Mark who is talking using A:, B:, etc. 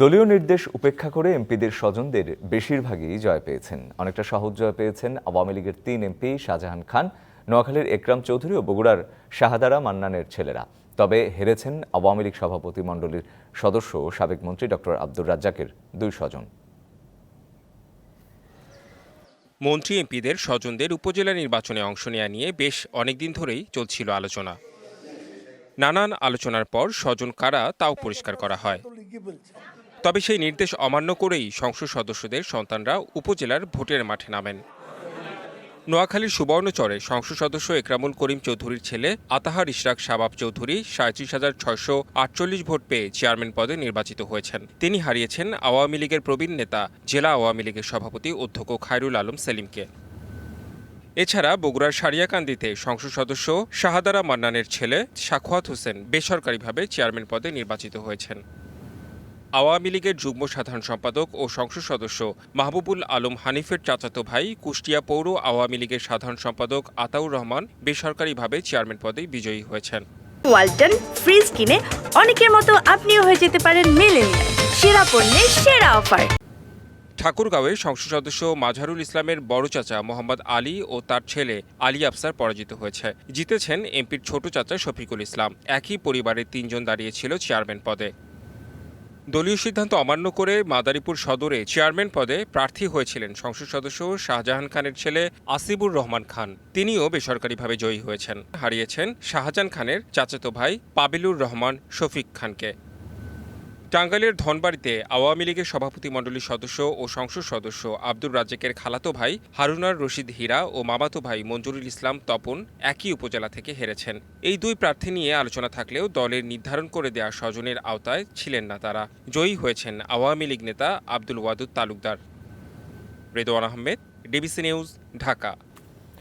A: দলীয় নির্দেশ উপেক্ষা করে এমপিদের স্বজনদের বেশিরভাগই জয় পেয়েছেন। অনেকটা সহজ জয় পেয়েছেন আওয়ামী লীগের তিন এমপি শাহজাহান খান, নোয়াখালীর একরাম চৌধুরী ও বগুড়ার শাহাদারা মান্নানের ছেলেরা। তবে হেরেছেন আওয়ামী লীগ সভাপতি মণ্ডলীর সদস্য সাবেক মন্ত্রী ডক্টর আব্দুর রাজ্জাকের দুই স্বজন।
B: মন্ত্রী এমপিদের স্বজনদের উপজেলা নির্বাচনে অংশ নেওয়া নিয়ে বেশ অনেকদিন ধরেই চলছিল আলোচনা। নানান আলোচনার পর স্বজন কারা তাও পরিষ্কার করা হয়। তবে সেই নির্দেশ অমান্য করেই সংসদ সদস্যদের সন্তানরা উপজেলার ভোটের মাঠে নামেন। নোয়াখালীর সুবর্ণচরে সংসদ সদস্য একরামুল করিম চৌধুরীর ছেলে আতাহার ইশরাক শাবাব চৌধুরী সাঁত্রিশ হাজার ছয়শো আটচল্লিশ ভোট পেয়ে চেয়ারম্যান পদে নির্বাচিত হয়েছেন। তিনি হারিয়েছেন আওয়ামী লীগের প্রবীণ নেতা, জেলা আওয়ামী লীগের সভাপতি অধ্যক্ষ খায়রুল আলম সেলিমকে। এছাড়া বগুড়ার সারিয়াকান্দিতে সংসদ সদস্য শাহাদারা মান্নানের ছেলে সাখোয়াত হোসেন বেসরকারিভাবে চেয়ারম্যান পদে নির্বাচিত হয়েছেন। আওয়ামী লীগের যুগ্ম সাধারণ সম্পাদক ও সংসদ সদস্য মাহবুবুল আলম হানিফের চাচাতো ভাই কুষ্টিয়া পৌর আওয়ামী লীগের সাধারণ সম্পাদক আতাউর রহমান বেসরকারিভাবে চেয়ারম্যান পদে বিজয়ী হয়েছেন।
C: ওয়ালটন ফ্রিজ কিনে অনেকের মতো আপনিও হয়ে যেতে পারেন মেলেনিয়া সেরা পণ্যের সেরা অফার।
B: ঠাকুরগাঁওয়ে সংসদ সদস্য মাঝারুল ইসলামের বড় চাচা মোহাম্মদ আলী ও তার ছেলে আলী আফসার পরাজিত হয়েছে। জিতেছেন এমপির ছোট চাচা শফিকুল ইসলাম। একই পরিবারের তিনজন দাঁড়িয়েছিল চেয়ারম্যান পদে। দলীয় সিদ্ধান্ত অমান্য করে মাদারীপুর সদরে চেয়ারম্যান পদে প্রার্থী হয়েছিলেন সংসদ সদস্য শাহজাহান খানের ছেলে আসিবুর রহমান খান। তিনিও বেসরকারিভাবে জয়ী হয়েছেন। হারিয়েছেন শাহজাহান খানের চাচাতো ভাই পাবিলুর রহমান শফিক খানকে। টাঙ্গাইলের ধনবাড়িতে আওয়ামী লীগের সভাপতি মণ্ডলীর সদস্য ও সংসদ সদস্য আব্দুর রাজ্জাকের খালাতো ভাই হারুনার রশিদ হীরা ও মামাতো ভাই মঞ্জুরুল ইসলাম তপন একই উপজেলা থেকে হেরেছেন। এই দুই প্রার্থী নিয়ে আলোচনা থাকলেও দলের নির্ধারণ করে দেওয়া স্বজনের আওতায় ছিলেন না তারা। জয়ী হয়েছেন আওয়ামী লীগ নেতা Abdul Wadud Talukdar. Redwan Ahmed, DBC news, Dhaka.